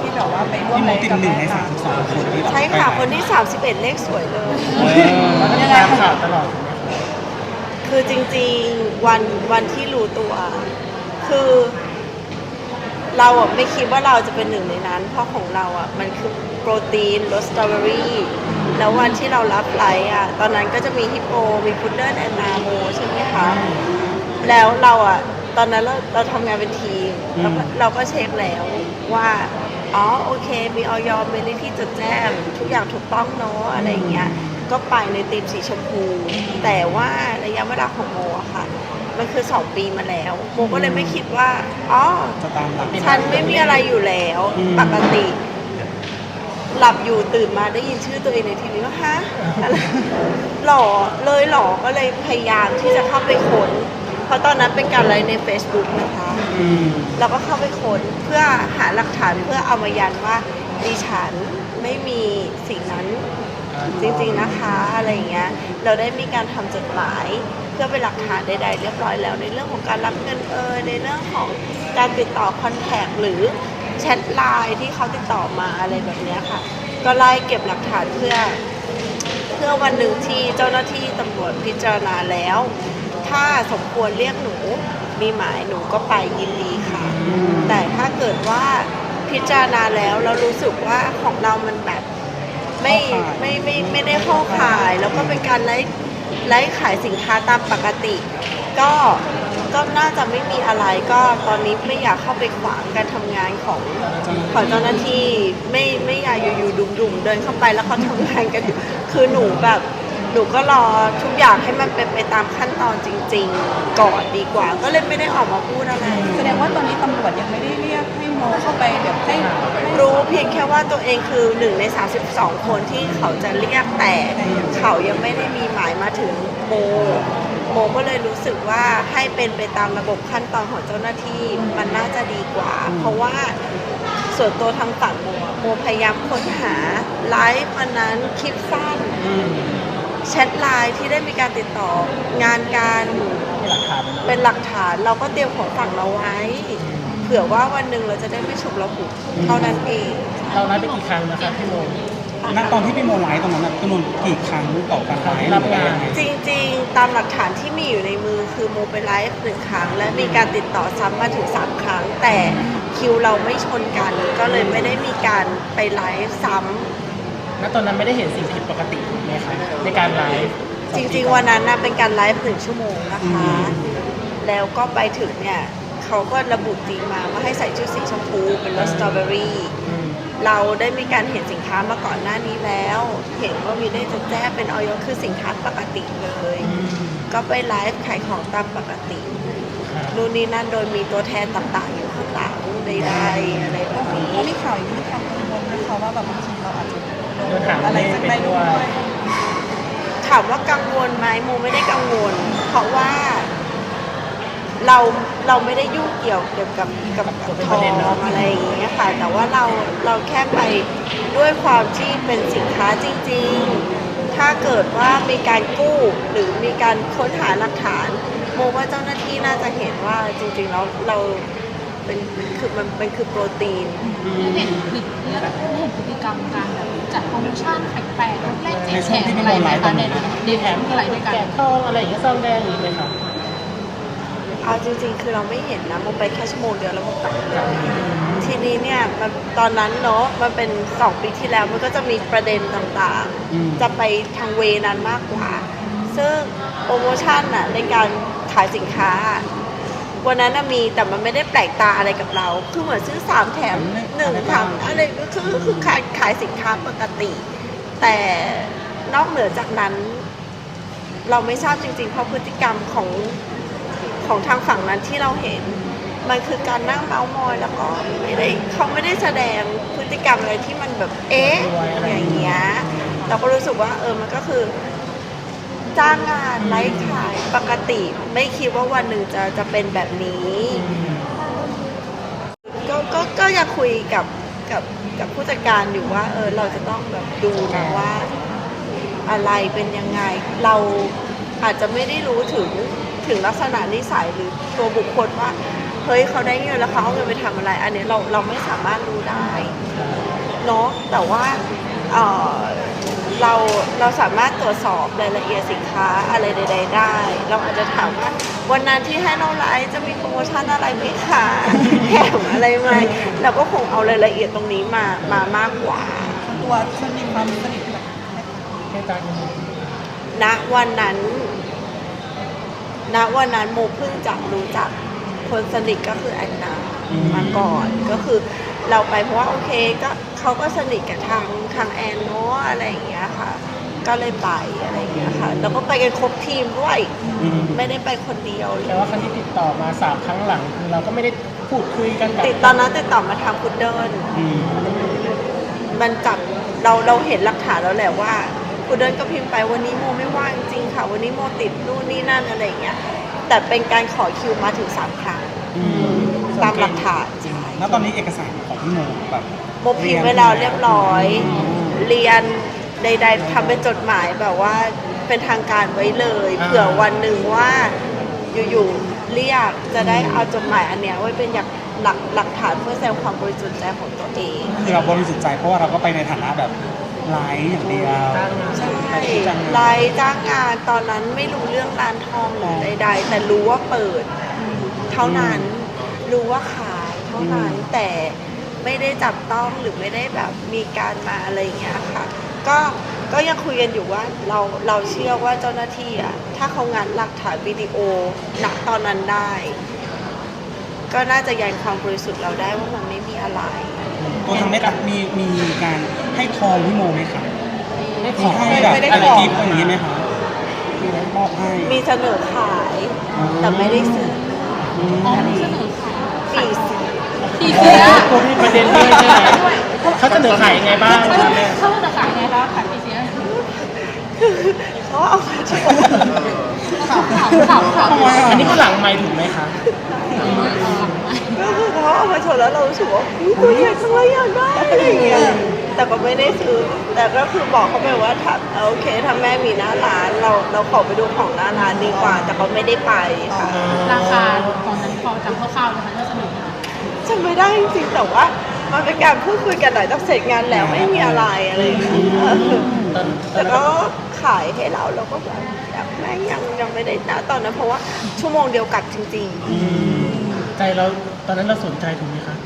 ที่แบบว่าไปร่วมที่โมในติดกับหนึ่งในแม่สามสิบสองคนที่แบบใช่ค่ะไปคนที่ 31 เลขสวยเลยเออยังไงคะคือจริงๆวันวันที่รู้ตัว คือ เราอะไม่คิดว่าเราจะเป็นหนึ่งในนั้น เพราะของเราอะมันคือโปรตีนรสสตรอเบอรี่แล้ววันที่เรารับไลฟ์อะตอนนั้นก็จะมีฮิปโปมีพุดเดิ้ลแอนนาโมใช่ไหมคะ แล้วเราอะ ตอนนั้นเราเราทำงานเป็นทีมเราก็เราก็เช็คแล้วว่าอ๋อโอเค มีออยมีเลขที่จดแจ้งทุกอย่างถูกต้องเนาะอะไรอย่างเงี้ยก็ไปในทีมสีชมพู แต่ว่าระยะเวลาของโมอะค่ะ มันคือสองปีมาแล้วโมก็เลยไม่คิดว่าอ๋อจะตามหลักฉันไม่มีอะไรอยู่แล้วอืม ปกติ หลับอยู่ตื่นมาได้ยินชื่อตัวเองในทีวีว่าฮะอะไรหล่อเลยหล่อก็เลยพยายามที่จะเข้าไปค้น เพราะตอนนั้นเป็นการไลฟ์ใน Facebook นะคะ อืมเราก็เข้าไปค้นเพื่อหาหลักฐานเพื่อเอามายันว่าดิฉันไม่มีสิ่งนั้นจริงๆนะคะอะไรอย่างเงี้ยเราได้มีการทำจดหมาย เพื่อเป็นหลักฐานใดๆเรียบร้อยแล้ว ในเรื่องของการรับเงินเอ่ยในเรื่องของการติดต่อคอนแทคหรือแชทไลน์ที่เขาติดต่อมาอะไรแบบเนี้ยค่ะ ก็ไล่เก็บหลักฐานเพื่อ เพื่อวันหนึ่งที่เจ้าหน้าที่ตำรวจพิจารณาแล้ว ถ้าสมควรเรียกหนู มีหมายหนูก็ไปยินดีค่ะ แต่ถ้าเกิดว่าพิจารณาแล้วเรารู้สึกว่าของเรามันแบบไม่ไม่ไม่ไม่ได้เข้าขาย แล้วก็เป็นการไล่ไล่ขายสินค้าตามปกติ ก็ก็น่าจะไม่มีอะไรก็ตอนนี้ไม่อยากเข้าไปขวางการทำงานของของเจ้าหน้าที่ไม่ไม่อยากอยู่ๆดุ่มๆเดินเข้าไปแล้วเขาทำงานกันอยู่คือหนูแบบ หนูก็รอทุกอย่างให้มันเป็นไปตามขั้นตอนจริง ๆ ก่อนดีกว่า ก็เลยไม่ได้ออกมาพูดอะไร แสดงว่าตอนนี้ตำรวจยังไม่ได้เรียกให้โมเข้าไปแบบให้ให้รู้เพียงแค่ว่าตัวเองคือหนึ่งใน 32 คนที่เขาจะเรียกแต่เขายังไม่ได้มีหมายมาถึงโมโมก็เลยรู้สึกว่าให้เป็นไปตามระบบขั้นตอนของเจ้าหน้าที่มันน่าจะดีกว่า เพราะว่าส่วนตัวทางฝั่งโมโมพยายามค้นหาไลฟ์วันนั้นคลิปสั้น อืมแชทไลน์ที่ได้มีการติดต่องานการมีหลักฐานเป็นหลักฐานเราก็เตรียมของฝั่งเราไว้ เผื่อว่าวันหนึ่งเราจะได้ไม่ฉุกเราหุกเท่านั้นเองเรานัดไปกี่ครั้งนะครับพี่โมณตอนที่พี่โมไลฟ์ตรงนั้นน่ะจำนวนกี่ครั้งต่อการไลฟ์รับงานจริงๆ ตามหลักฐานที่มีอยู่ในมือคือโมไปไลฟ์หนึ่งครั้ง และมีการติดต่อซ้ำมาถึง3ครั้ง แต่คิวเราไม่ชนกัน ก็เลยไม่ได้มีการไปไลฟ์ซ้ำ ณตอนนั้นไม่ได้เห็นสิ่งผิดปกติถูกไหมครับในการไลฟ์จริงๆวันนั้นนะเป็นการไลฟ์หนึ่งชั่วโมงนะคะ แล้วก็ไปถึงเนี่ยเขาก็ระบุจริงมาว่าให้ใส่ชุดสีชมพูเป็นรสสตรอเบอรี่อืมเราได้มีการเห็นสินค้ามาก่อนหน้านี้แล้ว เห็นว่ามีได้จะแจ้งเป็นออยคือสินค้าปกติเลยอืมก็ไปไลฟ์ขายของตามปกติครับนู่นนี่นั่นโดยมีตัวแทนต่างๆอยู่ข้างหลังใดๆอะไรแบบนี้เขามีข่าวอย่างนี้มีความกังวลนะคะว่าแบบบางทีเราอาจจะโดนหาง อะไรสักไปด้ด้ด้วย ถามว่ากังวลไหมโมไม่ได้กังวล เพราะว่า เราเราไม่ได้ยุ่งเกี่ยวเกี่ยวกับกับกับทองอะไรอย่างเงี้ยค่ะ แต่ว่าเราเราแค่ไปด้วยความที่เป็นสินค้าจริง ๆ ถ้าเกิดว่ามีการกู้หรือมีการค้นหาหลักฐาน โมว่าเจ้าหน้าที่น่าจะเห็นว่าจริงๆแล้วเรา เป็นคือมันเป็นคือโปรตีนเห็นพฤติเห็นพฤติกรรมการแบบจัดโปรโมชั่นแปลกๆแลกแจกแถมอะไรไหมคะในในแถมอะไรด้วยกันแกทองอะไรอย่างเงี้ยซองแดงอย่างเงี้ยไหมครับเอาจริงๆ คือเราไม่เห็นนะโมไปแค่ชั่วโมงเดียวแล้วโมกลับเลยทีนี้เนี่ยมันตอนนั้นเนาะมันเป็นสองปีที่แล้วมันก็จะมีประเด็นต่างๆ จะไปทางเวนั้นมากกว่า ซึ่งโปรโมชั่นน่ะในการขายสินค้า วันนั้นน่ะมีแต่มันไม่ได้แปลกตาอะไรกับเรา คือเหมือนซื้อสามแถมหนึ่งแถมอะไรก็คือคือขายขายสินค้าปกติ แต่นอกเหนือจากนั้น เราไม่ทราบจริง ๆ เพราะพฤติกรรมของของทางฝั่งนั้นที่เราเห็น มันคือการนั่งเมาส์มอยแล้วก็ไม่ได้เขาไม่ได้แสดงพฤติกรรมอะไรที่มันแบบเอ๊ะอย่างเงี้ยเราก็รู้สึกว่าเออมันก็คือ จ้างงานไลฟ์ขายปกติ ไม่คิดว่าวันหนึ่งจะจะเป็นแบบนี้ก็ก็ก็ยังคุยกับกับกับผู้จัดการอยู่ว่า เออเราจะต้องแบบดูนะว่า อะไรเป็นยังไง เราอาจจะไม่ได้รู้ถึงถึงลักษณะนิสัยหรือตัวบุคคลว่าเฮ้ยเขาได้เงินแล้วเขาเอาเงินไปทำอะไร อันนี้เราเราไม่สามารถรู้ได้เนาะแต่ว่าเออ เราเราสามารถตรวจสอบรายละเอียดสินค้าอะไรใด ๆ ได้ เราอาจจะถามว่าวันนั้นที่ให้น้องไลฟ์จะมีโปรโมชั่นอะไรไหมคะแถมอะไรไหมเราก็คงเอารายละเอียดตรงนี้มามามากกว่า ตัวสนิทความสนิทแบบแค่การณวันนั้นณวันนั้นโมเพิ่งจะรู้จักคนสนิทก็คือแอนนามาก่อนก็คือ เราไปเพราะว่าโอเคก็เขาก็สนิทกับทางทางแอนเนาะอะไรอย่างเงี้ยค่ะ ก็เลยไปอะไรอย่างเงี้ยค่ะ แล้วก็ไปกันครบทีมด้วย อืมไม่ได้ไปคนเดียวเลแต่ยว่าครั้งที่ติดต่อมาสามครั้งหลังคือเราก็ไม่ได้พูดคุยกันแบบติดตอนนั้นติดต่อมาทางคุณเดินอืมมันจับเราเราเห็นหลักฐานแล้วแหละว่าคุณเดินก็พิมพ์ไปวันนี้โมไม่ว่างจริงค่ะ วันนี้โมติดนู่นนี่นั่นอะไรอย่างเงี้ยแต่เป็นการขอคิวมาถึงสามครั้งอืมตามหลักฐานใช่ แล้วตอนนี้เอกสารของพี่โมแบบโมพิมพ์ไว้แล้วเรียบร้อย เรียนใดๆทำเป็นจดหมายแบบว่าเป็นทางการไว้เลยเผื่อวันหนึ่งว่าอยู่ๆเรียกจะได้เอาจดหมายอันเนี้ยไว้เป็นอย่างหลักหลักฐานเพื่อแสดงความบริสุทธิ์ใจของตัวเองคือเราบริสุทธิ์ใจเพราะว่าเราก็ไปในฐานะแบบไลฟ์อย่างเดียวจ้างงานใช่จ้างงานไลฟ์จ้างงานตอนนั้นไม่รู้เรื่องร้านทองหรือใด ๆ แต่รู้ว่าเปิด เท่านั้นรู้ว่าขายเท่านั้นแต่ไม่ได้จับต้องหรือไม่ได้แบบมีการมาอะไรอย่างเงี้ยค่ะ ก็ก็ยังคุยกันอยู่ว่าเราเราเชื่อว่าเจ้าหน้าที่อะถ้าเขางานหลักฐานวิดีโอณตอนนั้นได้ ก็น่าจะยันความบริสุทธิ์เราได้ว่ามันไม่มีอะไร ตัวทางได้มีมีการให้ทองพี่โมไหมคะไม่ขมีอให้แบบอะไรกิฟต์อย่างนี้ไหมคะมีไหมมอบให้มีเสนอขาย แต่ไม่ได้ซื้ออืมอ๋อเสนอขายปีสี ปีเสียตัวที่ประเด็นนี้ใช่ไหมเขาเสนอขายยังไงบ้างเขาครับแม่เขาจะขายไงคะขายปีเสียเขาเอามาโชว์ข่าวข่าวข่าวอันนี้ก็หลังไม่ถูกไหมคะก็คือเขาเอามาโชว์แล้วเรารู้สึกว่าตัวใหญ่จังเลยอยากได้อะไรอย่างเงี้ยแต่ก็ไม่ได้ซื้อ แต่ก็คือบอกเขาไปว่าถ้าโอเคถ้าแม่มีหน้าร้านเราเราขอไปดูของหน้าร้านดีกว่า แต่ก็ไม่ได้ไปค่ะราคาตอนนั้นพอจำคร่าวๆนะคะว่า เสนอมาจำไม่ได้จริงๆแต่ว่า มันเป็นการพูดคุยกันหลังจากเสร็จงานแล้วไม่มีอะไรอะไรอย่างเงี้ยเออตอนตอแต่นนั้นก็ขายให้เราเราก็แบบยังแม่ยังยังไม่ได้นะตอนนั้นเพราะว่าชั่วโมงเดียวกลับจริงๆใจเราตอนนั้นเราสนใจถูกไหมคะ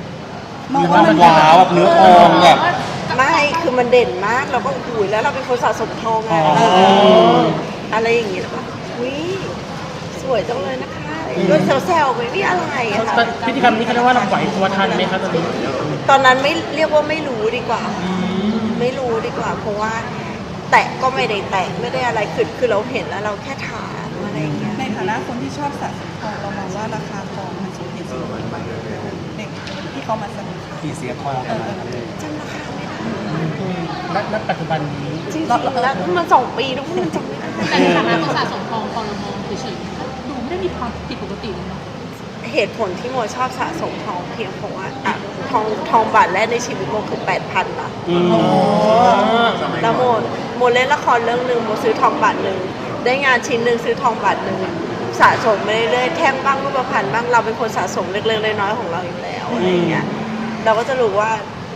มองหรือว่าว่ามัมันนว้าวแบบเนื้อทองแบบไม่คือมันเด่นมากเราก็หูยแล้วเราเป็นคนสะสมทองไงอ๋อเอออะไรอย่างงี้แล้วก็วิสวยจังเลยนะคะ ก็แซวๆไม่มีอะไรอะค่ะ พิธีกรรมนี้เขาเรียกว่าเราไหวตัวทันไหมคะตอนนี้ตอนนั้นไม่เรียกว่าไม่รู้ดีกว่า ไม่รู้ดีกว่า เพราะว่า แตะก็ไม่ได้แตะไม่ได้อะไรคือคือเราเห็นแล้วเราแค่ถามอะไรอย่างเงี้ยในฐานะคนที่ชอบสะสมทองเรามองว่าราคาทองมันสมเหตุสมผลไหมเด็กที่เขามาเสนอขายผีเสียทองประมาณนั้นเลยจำราคาไม่ได้ณณปัจจุบันนี้จริงๆแล้วมันสองปีแล้วมันจำไม่ได้แต่ในฐานะคนสะสมทองพอเรามองเฉยๆก็ดู ไม่ได้มีความผิดปกติเลยเนาะเหตุผลที่โมชอบสะสมทองเพียงเพราะว่าอะทองทองบาทแรกในชีวิตโมคือแปดพันนะอืมแล้วโมโมเล่นละครเรื่องหนึ่งโมซื้อทองบาทหนึ่งได้งานชิ้นหนึ่งซื้อทองบาทหนึ่งสะสมไปเรื่อยๆแท่งบ้างรูปพรรณบ้างเราเป็นคนสะสมเล็กๆน้อยๆของเราอยู่แล้วอะไรอย่างเงี้ยเราก็จะรู้ว่า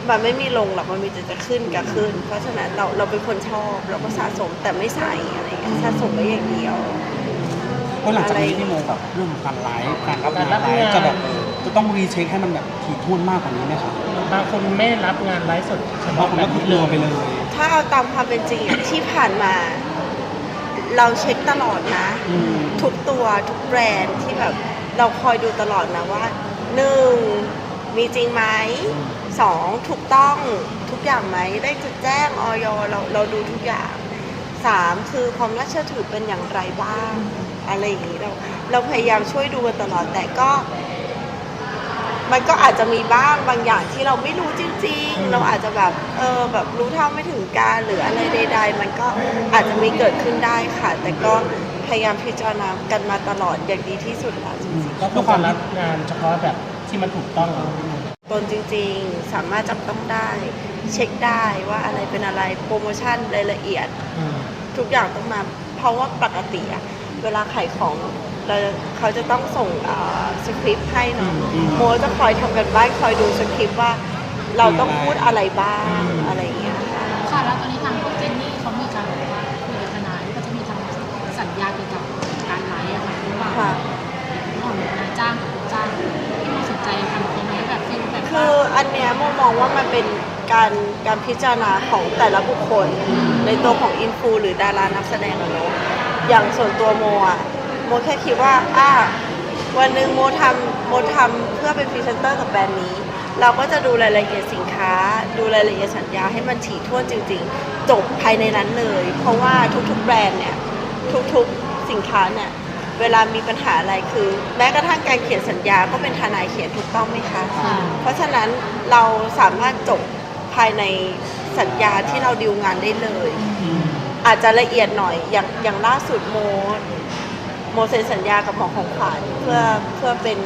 มันไม่มีลงหรอกมันมีแต่จะขึ้นกับขึ้น เพราะฉะนั้นเราเราเป็นคนชอบเราก็สะสมแต่ไม่ใส่อะไรอย่างเงี้ยสะสมไว้อย่างเดียว เพราะหลังจากนี้พี่โมแบบเรื่องของการไลฟ์การรับงานไลฟ์จะแบบจะต้องรีเช็คให้มันแบบถี่ถ้วนมากกว่านี้ไหมครับบางคนไม่รับงานไลฟ์สดเฉบางพาะคนแบก็บคือนี้เลืเลอยไปเลย ถ้าเอาตามความเป็นจริงอะที่ผ่านมา เราเช็คตลอดนะอืมทุกตัวทุกแบรนด์ที่แบบเราคอยดูตลอดนะว่าหนึ่งมีจริงไหมสองถูกต้องทุกอย่างไหมได้จดแจ้งออยเราเราดูทุกอย่างสามคือความน่าเชื่อถือเป็นอย่างไรบ้าง อะไรอย่างนี้เราเราพยายามช่วยดูกันตลอดแต่ก็ มันก็อาจจะมีบ้างบางอย่างที่เราไม่รู้จริง ๆ เราอาจจะแบบเออแบบรู้เท่าไม่ถึงการหรืออะไรใด ๆ มันก็อาจจะมีเกิดขึ้นได้ค่ะ แต่ก็พยายามพิจารณากันมาตลอดอย่างดีที่สุดแล้วจริงก็คือการรับงานเฉพาะแบบที่มันถูกต้องๆตนจริง ๆ สามารถจับต้องได้ เช็คได้ว่าอะไรเป็นอะไรโปรโมชั่นรายละเอียด อืม ทุกอย่างต้องมาเพ ราะว่าปกติอะเวลาขายของเราเขาจะต้องส่งเอ่อสคริปต์ให้เนาะอืมโมจะคอยทำกันบ้านคอยดูสคริปต์ว่าเราต้องพูดอะไรบ้างอะไรอย่างเงี้ยค่ะค่ะแล้วตอนนี้ทางเจนนี่เขามีการแบบว่าคุยกับทนายก็จะมีทำสัญญาเกี่ยวกับการไลฟ์อะค่ะระหว่างค่ะระหว่างนายจ้างกับลูกจ้างที่น่าสนใจทำตรงนี้แบบฟิลแบบคืว่าออันเนี้ยโมมองว่ามันเป็น การการพิจารณาของแต่ละบุคคล ในตัวของอินฟูหรือดารานักแสดงอะเนาะอย่างส่วนตัวโมอะโมแค่คิดว่าอ่าวันหนึ่งโมทำโมทำเพื่อเป็นพรีเซนเตอร์กับแบรนด์นี้ เราก็จะดูรายละเอียดสินค้า ดูรายละเอียดสัญญาให้มันถี่ถ้วนจริง ๆ จบภายในนั้นเลย เพราะว่าทุกๆแบรนด์เนี่ยทุกๆสินค้าเนี่ยเวลามีปัญหาอะไรคือ แม้กระทั่งการเขียนสัญญาก็เป็นทนายเขียนถูกต้องไหมคะค่ะเพราะฉะนั้นเราสามารถจบ ภายในสัญญาที่เราดีลงานได้เลย อาจจะละเอียดหน่อยอย่างอย่างล่าสุดโมโมเซ็นสัญญากับหมอของขวัญเพื่อเพื่อเป็น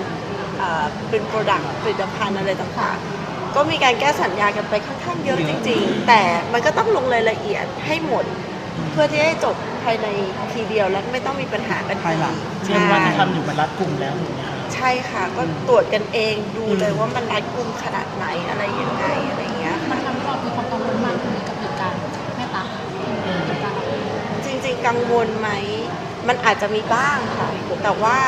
เอ่อเป็นโปรดักต์ผลิตภัณฑ์อะไรต่างๆ ก็มีการแก้สัญญากันไปค่อนข้างเยอะจริง ๆ แต่มันก็ต้องลงรายละเอียดให้หมด เพื่อที่ให้จบภายในทีเดียวและไม่ต้องมีปัญหากันภายหลังเช่นว่าที่ทำอยู่มันรัดกลุ่มแล้วถูกไหมคะใช่ค่ะ ก็ตรวจกันเองดูเลยว่ามันรัดกุมขนาดไหนอะไรยังไงอะไร กังวลไหม มันอาจจะมีบ้างค่ะ แต่ว่า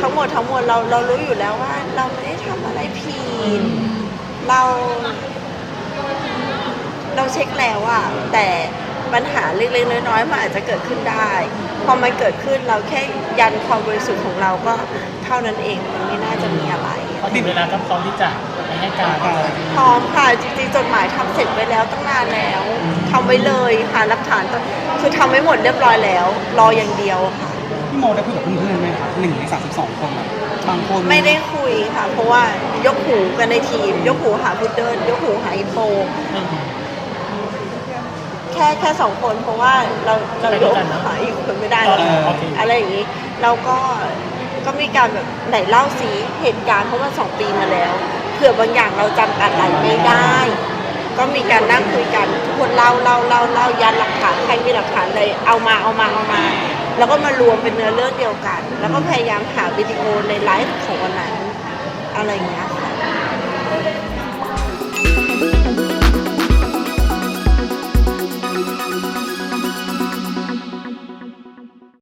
ทั้งหมดทั้งมวลเราเรารู้อยู่แล้วว่า เราไม่ได้ทำอะไรผิดเรา เราเช็คแล้วอะแต่ปัญหาเล็กๆน้อยๆมันอาจจะเกิดขึ้นได้ พอมันเกิดขึ้นเราแค่ยันความบริสุทธิ์ของเราก็เท่านั้นเองมันไม่น่าจะมีอะไร ถึงเวลาก็พร้อมที่จะไปให้การพร้อมค่ะจริงๆจดหมายทำเสร็จไปแล้วตั้งนานแล้วทำไว้เลยหาหลักฐานก็คือทำไว้หมดเรียบร้อยแล้ว รออย่างเดียวค่ะพี่โมได้คุยกับเพื่อนๆไหมครับหนึ่งในสามสิบสองคนอะบางคนไม่ได้คุยค่ะ เพราะว่ายกหูกันในทีม ยกหูหาพุดเดิลยกหูหาอินโฟแค่แค่สองคนเพราะว่าเราเรายกหาอีกคนไม่ได้เอแล้วอโอเคอะไรอย่างนี้เราก็ ก็มีการแบบไหนเล่าสีเหตุการณ์เพราะว่าสองปีมาแล้วเผื่อบางอย่างเราจำอะไรไม่ได้ ก็มีการนั่งคุยกันทุกคนเล่าเล่าเล่าเล่ายันหลักฐานใครมีหลักฐานอะไรเอามาเอามาเอามา แล้วก็มารวมเป็นเนื้อเรื่องเดียวกัน แล้วก็พยายามหาวิดีโอในไลฟ์ของวันนั้นอะไรอย่างเงี้ย